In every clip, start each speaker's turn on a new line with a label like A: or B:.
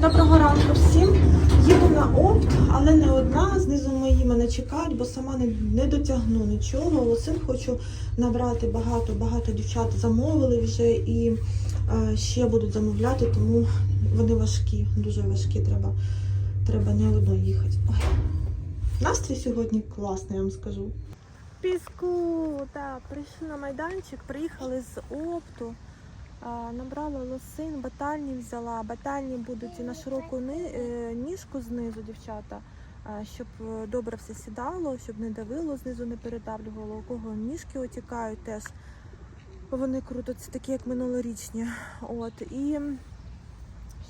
A: Доброго ранку всім. Їду на опт, але не одна. Знизу мої мене чекають, бо сама не, не дотягну нічого. Лосин хочу набрати багато, багато дівчат замовили вже і е, ще будуть замовляти, тому вони важкі, дуже важкі. Треба, треба не одно їхати. Ой. Настрій сьогодні класний, я вам скажу. Піску, так, прийшли на майданчик, приїхали з опту. Набрала лосин, батальні взяла. Батальні будуть на широку е, ніжку знизу, дівчата, щоб е, добре все сідало, щоб не давило, знизу не передавлювало. У кого ніжки отікають теж. Вони крутяться, такі як минулорічні. От. І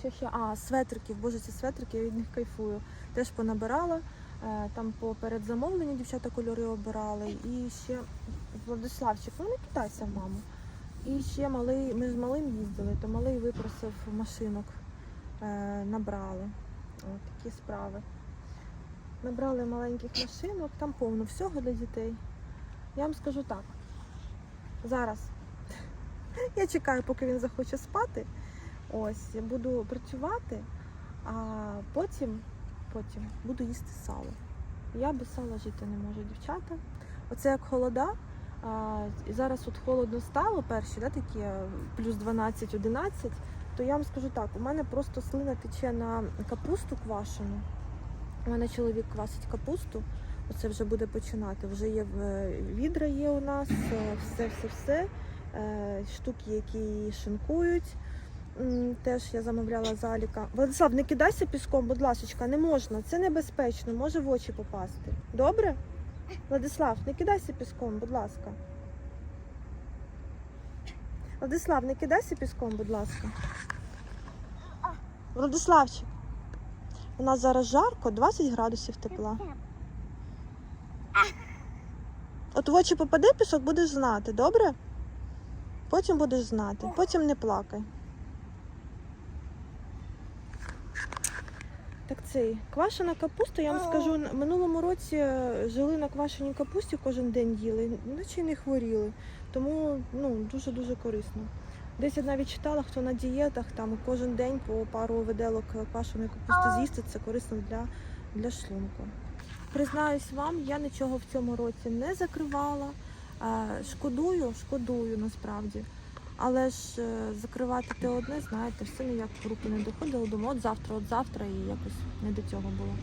A: що ще? А, светриків, боже, ці светрики, я від них кайфую. Теж понабирала. Е, Там по передзамовленню дівчата кольори обирали. І ще Владиславчик, ну не кидайся в маму. І ще малий, ми з малим їздили, то малий випросив машинок, е, набрали. От такі справи. Набрали маленьких машинок, там повно всього для дітей. Я вам скажу так. Зараз я чекаю, поки він захоче спати. Ось, я буду працювати, а потім, потім буду їсти сало. Я без сала жити не можу, дівчата. Оце як холода. А, і зараз от холодно стало перші, да, такі е, плюс 12-11, то я вам скажу так, у мене просто слина тече на капусту квашену. У мене чоловік квасить капусту. Оце вже буде починати. Вже є в- відра є у нас, е, все, все, все. Е, Штуки, які шинкують. Теж я замовляла заліка. Владислав, не кидайся піском, будь ласка, не можна. Це небезпечно, може в очі попасти. Добре? Владислав, не кидайся піском, будь ласка. Владислав, не кидайся піском, будь ласка. Владиславчик, у нас зараз жарко, 20 градусів тепла. От в очі попаде пісок, будеш знати, добре? Потім будеш знати, потім не плакай. Так цей квашена капуста, я вам скажу, на- минулому році е, жили на квашеній капусті, кожен день їли, наче й не хворіли. Тому ну, дуже-дуже корисно. Десь я навіть читала, хто на дієтах, там кожен день по пару виделок квашеної капусти з'їсти, це корисно для, для шлунку. Признаюсь вам, я нічого в цьому році не закривала. Шкодую, шкодую насправді. Але ж е, закривати те одне, знаєте, все ніяк в руки не доходило. Думаю, от завтра, от завтра, і якось не до цього було.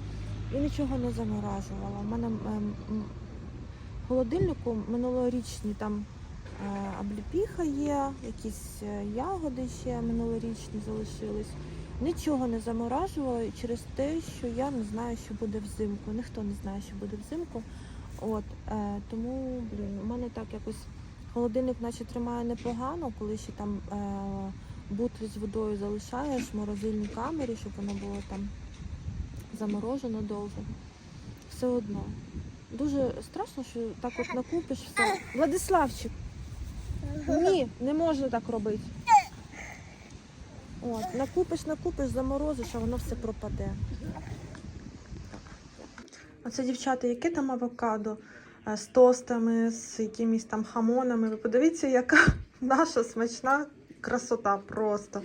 A: І нічого не заморажувала. У мене в холодильнику минулорічні там е, обліпіха є, якісь е, ягоди ще минулорічні залишились. Нічого не заморажувала через те, що я не знаю, що буде взимку. Ніхто не знає, що буде взимку. От, е, тому, блін, у мене так якось холодильник наче тримає непогано, коли ще там е, бутлі з водою залишаєш в морозильній камері, щоб воно було там заморожено довго. Все одно. Дуже страшно, що так от накупиш все. Владиславчик, ні, не можна так робити. От, накупиш, накупиш, заморозиш, а воно все пропаде. Оце дівчата, яке там авокадо з тостами, з якимись там хамонами. Ви подивіться, яка наша смачна красота просто.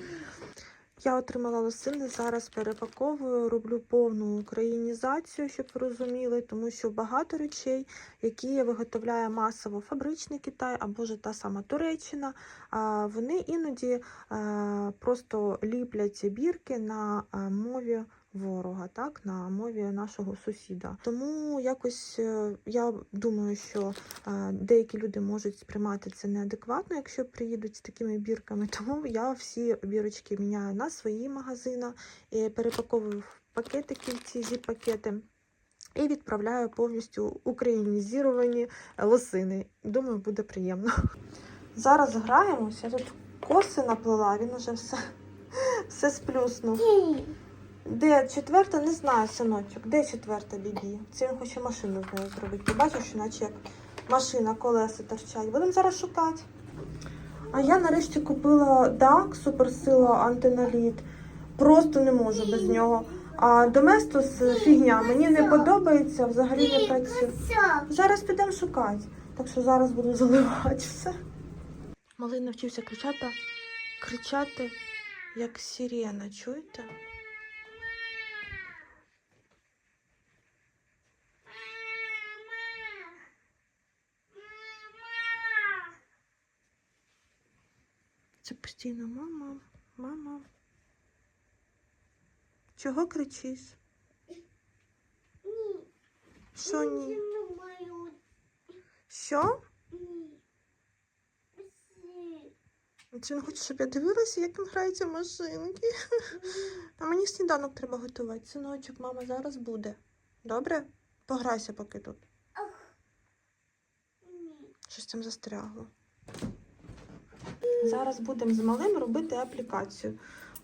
A: Я отримала лосини, зараз перепаковую, роблю повну українізацію, щоб ви розуміли, тому що багато речей, які виготовляє масово фабричний Китай або ж та сама Туреччина, вони іноді е, просто ліплять бірки на е, мові ворога, так, на мові нашого сусіда. Тому якось е, я думаю, що е, деякі люди можуть сприймати це неадекватно, якщо приїдуть з такими бірками. Тому я всі бірочки міняю на свої магазини, перепаковую в пакетики ці зі пакети. І відправляю повністю українізовані лосини. Думаю, буде приємно. Зараз граємося. Я тут коси наплела, він уже все, все сплюснув. Де четверта, не знаю, синочок. Де четверта бібі? Це він хоче машину з нею зробити. Ти бачиш, наче як машина, колеса торчать. Будемо зараз шукати. А я нарешті купила DAC, суперсила антиналіт. Просто не можу без нього. А Доместос фігня, мені не подобається, взагалі не працює. Зараз підемо шукати. Так що зараз буду заливати все. Малий навчився кричати, кричати, як сирена, чуєте? Постійно мама, мама. Чого кричиш?
B: Ні.
A: Що ні? Що?
B: Ні.
A: Чи не хочеш, щоб я дивилася, як він грається в машинки? А мені сніданок треба готувати. Синочок, мама зараз буде. Добре? Пограйся поки тут.
B: Ах. Ні.
A: Щось там застрягло. Зараз будемо з малим робити аплікацію.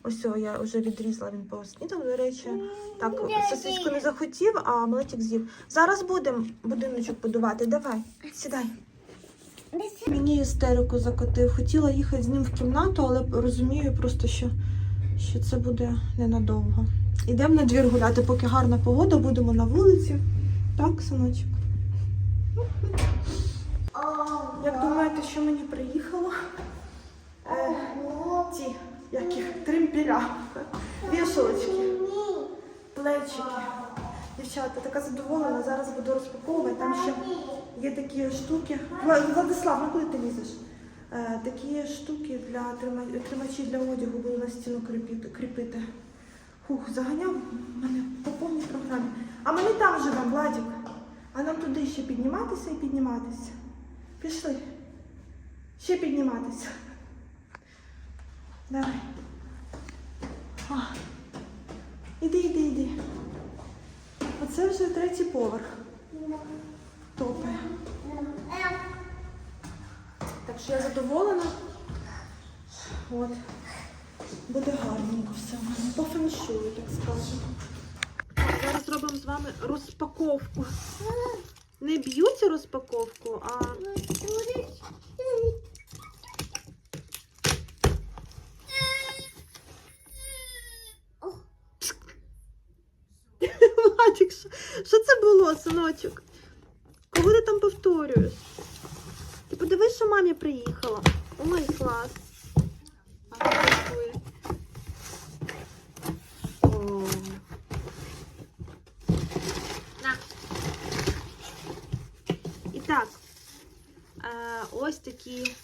A: Ось о, я вже відрізала, він поснідав, до речі. Так, сосиску не захотів, а малечик з'їв. Зараз будемо будиночок будувати. Давай, сідай. Мені істерику закотив. Хотіла їхати з ним в кімнату, але розумію просто, що, що це буде ненадовго. Йдемо на двір гуляти, поки гарна погода, будемо на вулиці. Так, синочок? Як думаєте, що мені приїхало? Е, ті, як їх, тримпіля, вішалочки, плечики. Дівчата, така задоволена, зараз буду розпаковувати. Там ще є такі штуки. Владислав, ну куди ти лізеш? Е, такі штуки для трима- тримачі для одягу буду на стіну кріпити. Хух, заганяв мене по повній програмі. А ми не там живемо, Владик. А нам туди ще підніматися і підніматися. Пішли. Ще підніматися. Давай. А. Іди, іди, іди. Оце вже третій поверх. Топи. Так що я задоволена. От. Буде гарненько все. По феншую, так скажемо. Зараз зробимо з вами розпаковку. Не б'ються розпаковку, а Владик, що, що це було, синочок? Кого ти там повторюєш? Ти подивись, що мамі приїхала. Ой, клас. О. На. І так, е, ось такі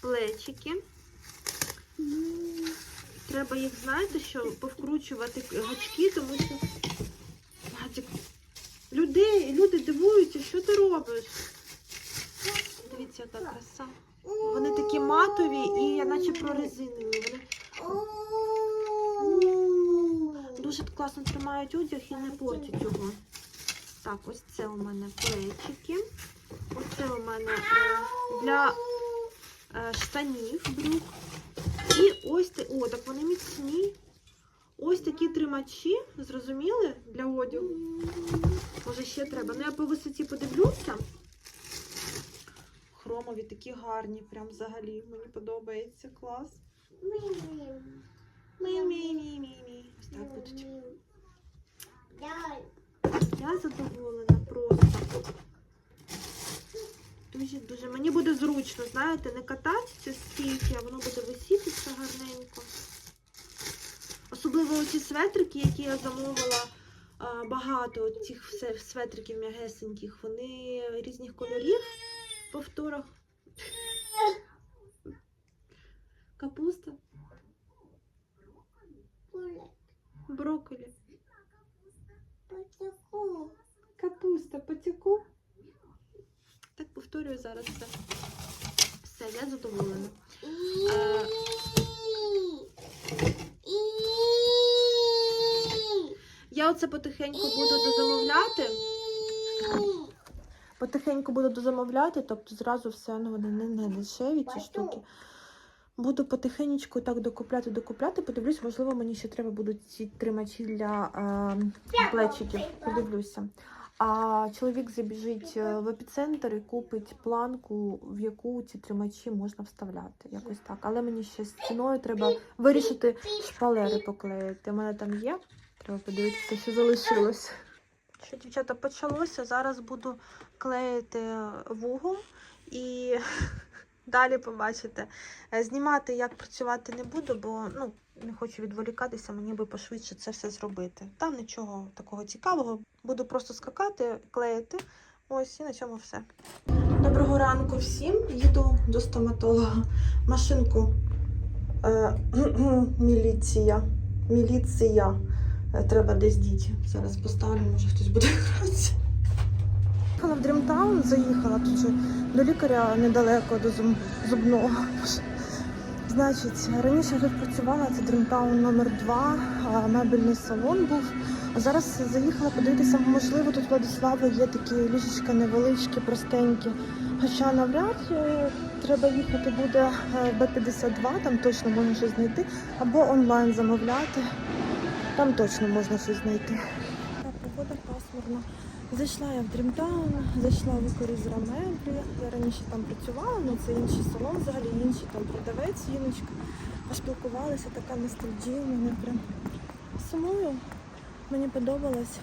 A: плечики. Треба їх, знаєте, що повкручувати гачки, тому що люди, дивуються, що ти робиш. Дивіться, яка краса. Вони такі матові і наче прорезинені. Вони дуже класно тримають одяг і не портять його. Так, ось це у мене плечики. Оце у мене е, для е, штанів брюк. І ось о, так вони міцні. Ось такі тримачі, зрозуміли, для одягу. Може ще треба. Ну я по висоті подивлюся. Хромові такі гарні, прям взагалі. Мені подобається клас. Мі-мі-мі-мі-мі. Ось так будуть. Я задоволена просто. Дуже дуже. Мені буде зручно, знаєте, не кататися стільки, а воно буде висіти все гарненько. Особливо ці светрики, які я замовила. А, Багато цих светриків м'ягесеньких, вони різних кольорів повторах. Капуста, брокколі. Капуста, потяку. Так повторюю зараз все. Все, я задоволена. Е, Я оце потихеньку буду дозамовляти. Потихеньку буду дозамовляти, тобто зразу все, ну вони не, не дешеві ці штуки. Буду потихеньку так докупляти, докупляти. Подивлюсь, можливо, мені ще треба будуть ці тримачі для е, плечиків. Подивлюся. А чоловік забіжить е, в епіцентр і купить планку, в яку ці тримачі можна вставляти. Якось так. Але мені ще з ціною треба вирішити шпалери поклеїти. У мене там є. Треба подивитися, що залишилось. Що, дівчата, почалося. Зараз буду клеїти вугол і далі побачите. Е, Знімати, як працювати не буду, бо ну, не хочу відволікатися, мені би пошвидше це все зробити. Там нічого такого цікавого. Буду просто скакати, клеїти. Ось і на цьому все. Доброго ранку всім. Їду до стоматолога. Машинку Е, міліція. Міліція. Е, Треба десь діти. Зараз поставлю, може хтось буде гратися. Їхала в Дрімтаун, заїхала тут до лікаря недалеко до зуб- зубного. Значить, раніше тут працювала, це Дрімтаун номер 2 мебельний салон був. А зараз заїхала подивитися, можливо, тут Владислава є такі ліжечка невеличкі, простенькі. Хоча навряд треба їхати буде е, Б-52, там точно можна щось знайти, або онлайн замовляти. Там точно можна щось знайти. Погода пасмурна. Зайшла я в Дрімтаун, зайшла в Укорізра меблі. Я раніше там працювала, але це інший салон, взагалі інший там продавець, жіночка. Поспілкувалася, така ностальгія мене прям сумую. Мені подобалось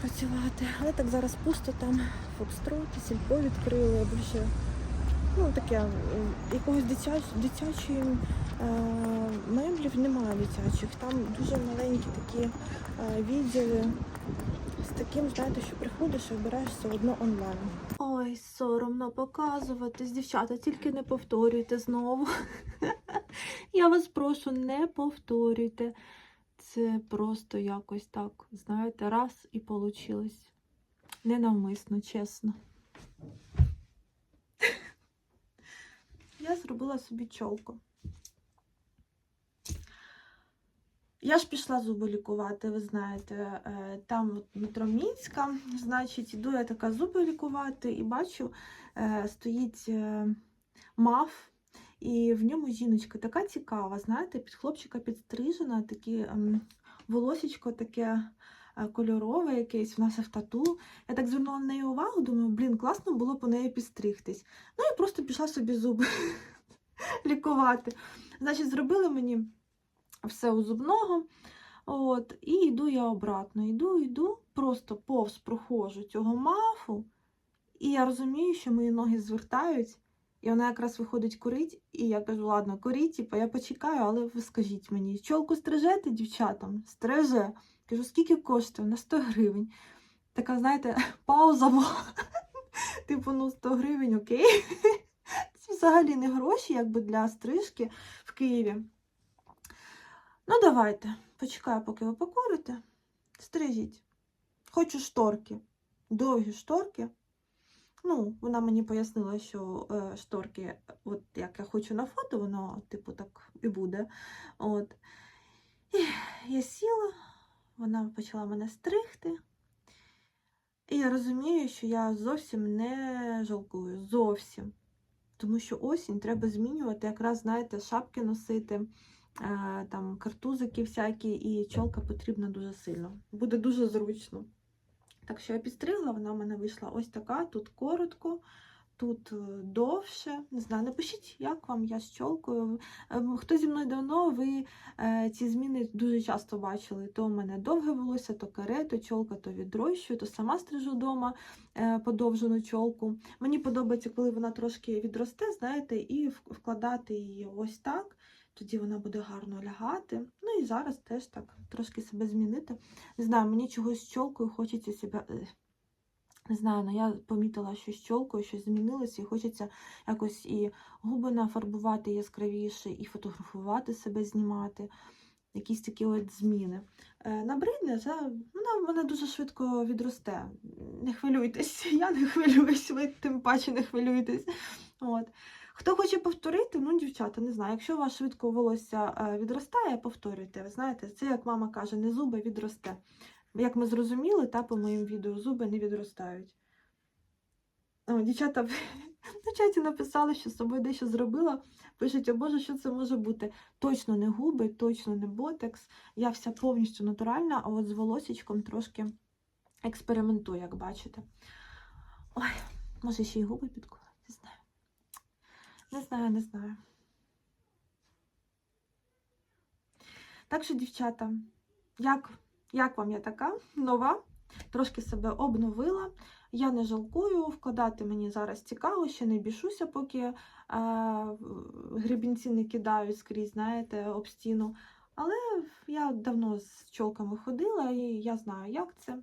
A: працювати. Але так зараз пусто там фокстрот, сільпо відкрили, більше ну таке, якогось дитяч, дитячої меблів немає дитячих. Там дуже маленькі такі е, відділи з таким, знаєте, що приходиш і обираєш все одно онлайн. Ой, соромно показуватись, дівчата, тільки не повторюйте знову. Я вас прошу, не повторюйте. Це просто якось так, знаєте, раз і получилось. Ненавмисно, чесно. Я зробила собі чолку. Я ж пішла зуби лікувати, ви знаєте, е, там от метро Мінська, значить, іду я така зуби лікувати і бачу, е, стоїть е, маф, і в ньому жіночка така цікава, знаєте, під хлопчика підстрижена, такі ем, волосічко таке кольорове якесь, вона все в тату. Я так звернула на неї увагу, думаю, блін, класно було по неї підстригтись. Ну і просто пішла собі зуби лікувати. Значить, зробили мені все у зубного. От, і йду я обратно. Йду, йду, просто повз проходжу цього мафу, і я розумію, що мої ноги звертають, і вона якраз виходить курить, і я кажу, ладно, куріть, типу, я почекаю, але ви скажіть мені, чолку стрижете дівчатам? Стриже. Кажу, скільки коштує? На 100 гривень. Така, знаєте, пауза була. Типу, ну 100 гривень, окей. Це взагалі не гроші, якби для стрижки в Києві. Ну, давайте, почекаю, поки ви покурите. Стрижіть. Хочу шторки. Довгі шторки. Ну, вона мені пояснила, що е, шторки, от як я хочу на фото, воно, типу, так і буде. От. І я сіла, вона почала мене стригти. І я розумію, що я зовсім не жалкую. Зовсім. Тому що осінь треба змінювати, якраз, знаєте, шапки носити, там картузики всякі, і чолка потрібна дуже сильно. Буде дуже зручно. Так що я підстригла, вона в мене вийшла ось така, тут коротко, тут е, довше. Не знаю, напишіть, як вам я з чолкою. Ем, Хто зі мною давно, ви е, ці зміни дуже часто бачили. То в мене довге волосся, то каре, то чолка, то відрощую, то сама стрижу вдома е, подовжену чолку. Мені подобається, коли вона трошки відросте, знаєте, і вкладати її ось так. Тоді вона буде гарно лягати. Ну і зараз теж так трошки себе змінити. Не знаю, мені чогось з чолкою хочеться себе. е, Не знаю, але я помітила, що з чолкою щось змінилося, і хочеться якось і губи нафарбувати яскравіше, і фотографувати себе, знімати. Якісь такі от зміни. Е, Набридне, це вона в мене дуже швидко відросте. Не хвилюйтесь, я не хвилююсь, ви тим паче не хвилюєтесь. От. Хто хоче повторити, ну, дівчата, не знаю. Якщо у вас швидко волосся е, відростає, повторюйте. Ви знаєте, це як мама каже, не зуби відросте. Як ми зрозуміли, та по моїм відео зуби не відростають. О, дівчата в чаті написали, що з собою дещо зробила. Пишуть, о Боже, що це може бути? Точно не губи, точно не ботекс. Я вся повністю натуральна, а от з волосічком трошки експериментую, як бачите. Ой, може ще й губи підкола, не знаю. Не знаю, не знаю. Так що, дівчата, як, як вам я така нова? Трошки себе обновила. Я не жалкую, вкладати мені зараз цікаво, ще не бішуся, поки е, гребінці не кидають скрізь, знаєте, об стіну. Але я давно з чолками ходила і я знаю, як це.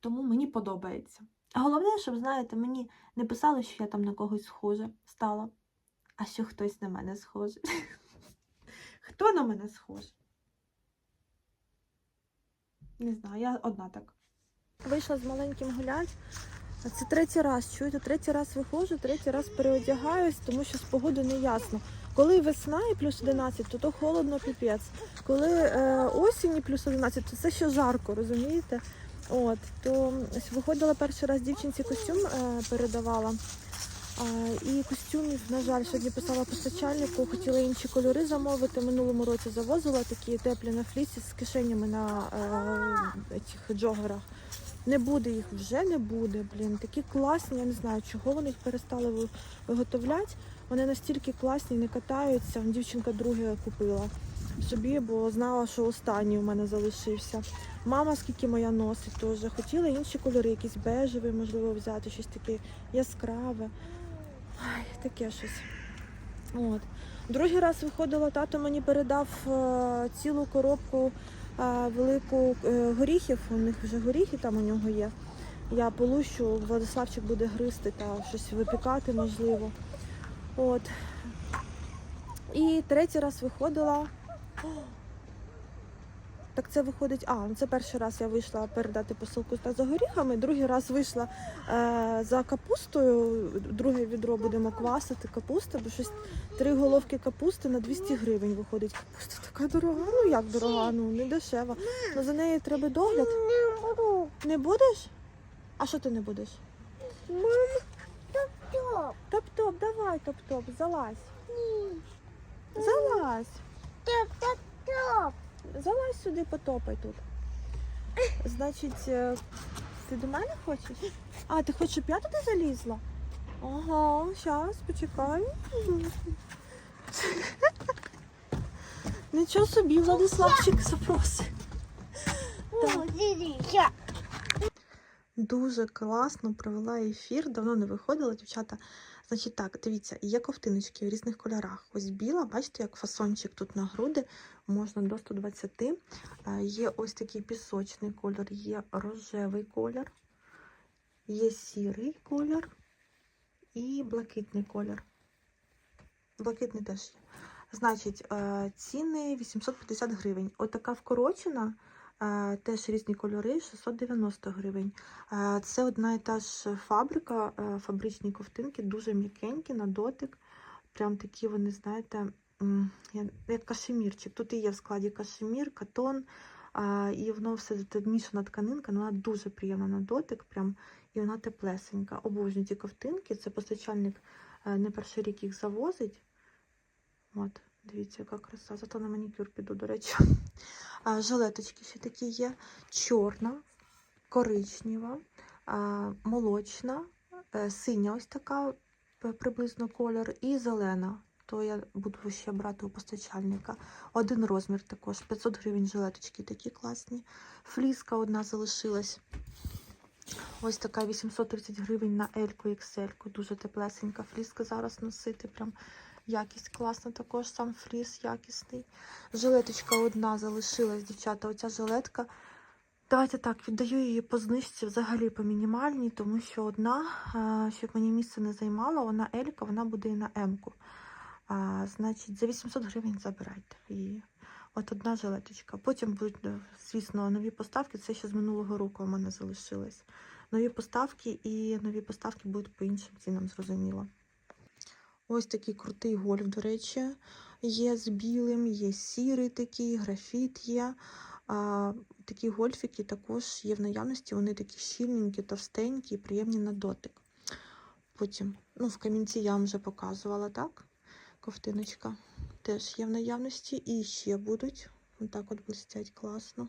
A: Тому мені подобається. Головне, щоб, знаєте, мені не писали, що я там на когось схожа стала. А що хтось на мене схожий? Хто на мене схожий? Не знаю, я одна так. Вийшла з маленьким гулять. Це третій раз. Чуєте, третій раз виходжу, третій раз переодягаюсь, тому що з погоди не ясно. Коли весна і плюс 11, то то холодно піпець. Коли е, осінь і плюс 11, то це ще жарко, розумієте? От, то виходила перший раз дівчинці костюм е, передавала. А, і костюмів, на жаль, сьогодні писала постачальнику, хотіла інші кольори замовити. Минулому році завозила такі теплі на флісі з кишенями на е, цих джогерах. Не буде їх, вже не буде. Блін, такі класні, я не знаю, чого вони їх перестали виготовляти. Вони настільки класні, не катаються. Дівчинка друге купила собі, бо знала, що останній у мене залишився. Мама, скільки моя носить, теж хотіла інші кольори, якісь бежеві, можливо, взяти, щось таке яскраве. Ай, таке щось. От. Другий раз виходила, тато мені передав е, цілу коробку е, велику е, горіхів. У них вже горіхи там у нього є. Я полущу, Владиславчик буде гризти та щось випікати, можливо. От. І третій раз виходила. Так це виходить. А, ну це перший раз я вийшла передати посилку та за горіхами, другий раз вийшла е, за капустою. Друге відро будемо квасити капусту, бо щось три головки капусти на 200 гривень виходить. Капуста така дорога. Ну як дорога? Ну не дешева. Ну за неї треба догляд.
B: Не буду.
A: Не будеш? А що ти не будеш?
B: Топ-топ.
A: Топ-топ, давай, топ-топ, залазь.
B: Ні.
A: Залазь. Залазь сюди, потопай тут. Значить, е, ти до мене хочеш? А, ти хочеш, щоб я туди залізла? Ага, зараз, почекай. Нічого собі, Владиславчик
B: дивіться.
A: Дуже класно провела ефір, давно не виходила, дівчата. Значить так, дивіться, є ковтиночки в різних кольорах. Ось біла, бачите, як фасончик тут на груди, можна до 120. Е, Є ось такий пісочний колір, є рожевий колір, є сірий колір і блакитний колір. Блакитний теж є. Значить, е, ціни 850 гривень. Отака вкорочена, теж різні кольори, 690 гривень. Це одна і та ж фабрика, е, фабричні ковтинки, дуже м'якенькі на дотик. Прям такі вони, знаєте, як кашемірчик. Тут і є в складі кашемір, катон, і воно все мішана тканинка, вона дуже приємна на дотик, прям, і вона теплесенька. Обожнюю ці ковтинки. Це постачальник е, не перший рік їх завозить. От, дивіться, яка краса. Зато на манікюр піду, до речі. А, жилеточки ще такі є. Чорна, коричнева, а, молочна, е, синя ось така приблизно колір, і зелена. То я буду ще брати у постачальника. Один розмір також. 500 гривень жилеточки такі класні. Фліска одна залишилась. Ось така 830 гривень на L-ку XL. Дуже теплесенька фліска зараз носити. Прям якість класна також, сам фліс якісний. Жилеточка одна залишилась, дівчата. Оця жилетка. Давайте так, віддаю її по знижці взагалі по мінімальній, тому що одна, щоб мені місце не займала, вона Елька, вона буде і на М-ку. Значить, за 800 гривень забирайте її. От одна жилеточка. Потім будуть, е, звісно, нові поставки. Це ще з минулого року у мене залишилось. Нові поставки і нові поставки будуть по іншим цінам, зрозуміло. Ось такий крутий гольф, до речі, є з білим, є сірий такий, графіт є. А, такі гольфіки також є в наявності. Вони такі щільненькі, товстенькі, приємні на дотик. Потім, ну, в камінці я вам вже показувала, так? Ковтиночка теж є в наявності. І ще будуть. Отак от блистять класно.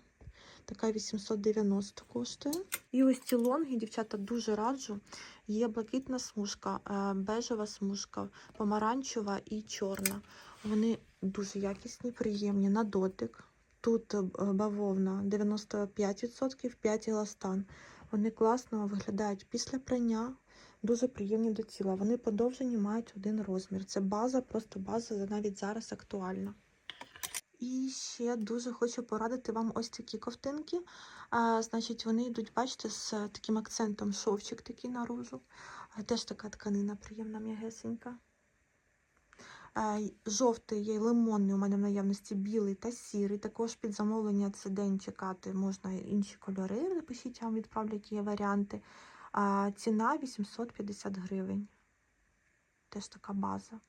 A: Така 890 коштує. І ось ці лонги, дівчата, дуже раджу. Є блакитна смужка, е, бежева смужка, помаранчева і чорна. Вони дуже якісні, приємні на дотик. Тут е, бавовна 95%, 5 еластан. Вони класно виглядають після прання, дуже приємні до тіла. Вони подовжені, мають один розмір. Це база, просто база навіть зараз актуальна. І ще дуже хочу порадити вам ось такі ковтинки. А, значить, вони йдуть, бачите, з таким акцентом шовчик такий наружу. А, теж така тканина приємна, м'ягесенька. Жовтий є лимонний у мене в наявності білий та сірий. Також під замовлення це день чекати можна інші кольори. Напишіть, я вам відправлю, які є варіанти. А, ціна 850 гривень. Теж така база.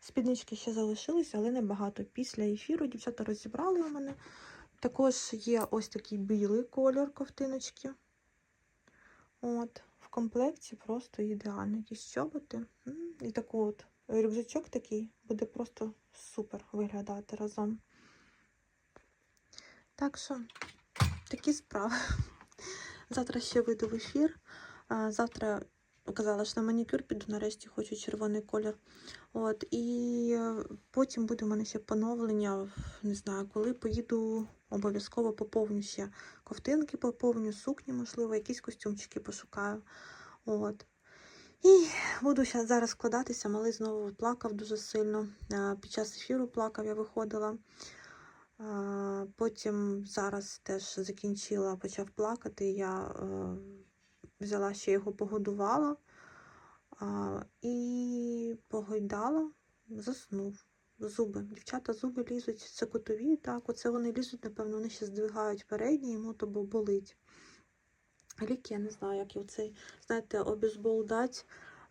A: Спіднички ще залишились, але небагато. Після ефіру дівчата розібрали у мене. Також є ось такий білий колір ковтиночки. От, в комплекті просто ідеально. Якісь чоботи. І такий от рюкзачок такий буде просто супер виглядати разом. Так що, такі справи. Завтра ще вийду в ефір. Завтра казала, що на манікюр піду, нарешті хочу червоний колір. От, і е, потім буде у мене ще поновлення. Не знаю, коли поїду, обов'язково поповню ще ковтинки, поповню, сукні, можливо, якісь костюмчики пошукаю. От. І буду зараз складатися. Малий знову плакав дуже сильно. Е, Під час ефіру плакав, я виходила. Е, Потім зараз теж закінчила, почав плакати. Я взяла ще його погодувала а, і погойдала, заснув. Зуби. Дівчата зуби лізуть, це котові, так, оце вони лізуть, напевно, вони ще здвигають передні, йому то болить. Ліки, я не знаю, як його цей, знаєте, обізбол дать,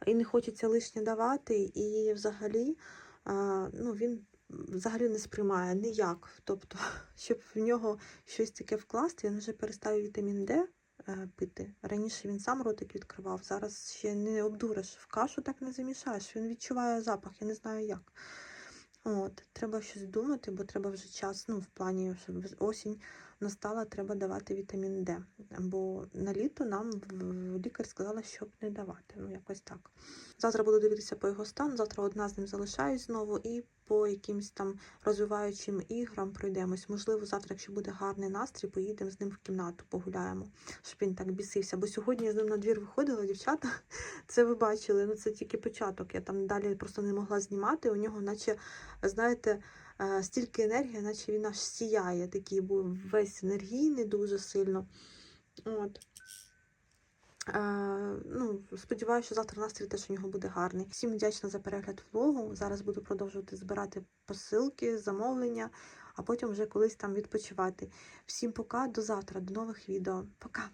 A: і не хочеться лишнє давати, і взагалі а, ну, він взагалі не сприймає ніяк. Тобто, щоб в нього щось таке вкласти, він вже перестав вітамін Д е, пити. Раніше він сам ротик відкривав, зараз ще не обдуриш. В кашу так не замішаєш. Він відчуває запах, я не знаю як. От, треба щось думати, бо треба вже час, ну, в плані, щоб осінь настала, треба давати вітамін Д. Бо на літо нам лікар сказала, щоб не давати. Ну, якось так. Завтра буду дивитися по його стану, завтра одна з ним залишаюсь знову і по якимсь там розвиваючим іграм пройдемось. Можливо, завтра, якщо буде гарний настрій, поїдемо з ним в кімнату, погуляємо, щоб він так бісився. Бо сьогодні я з ним на двір виходила, дівчата, це ви бачили, ну це тільки початок. Я там далі просто не могла знімати. У нього, наче, знаєте, стільки енергії, наче він аж сіяє, такий був весь енергійний дуже сильно. От. Е, ну, сподіваюся, що завтра настрій теж у нього буде гарний. Всім вдячна за перегляд влогу. Зараз буду продовжувати збирати посилки, замовлення, а потім вже колись там відпочивати. Всім пока, до завтра, до нових відео. Пока!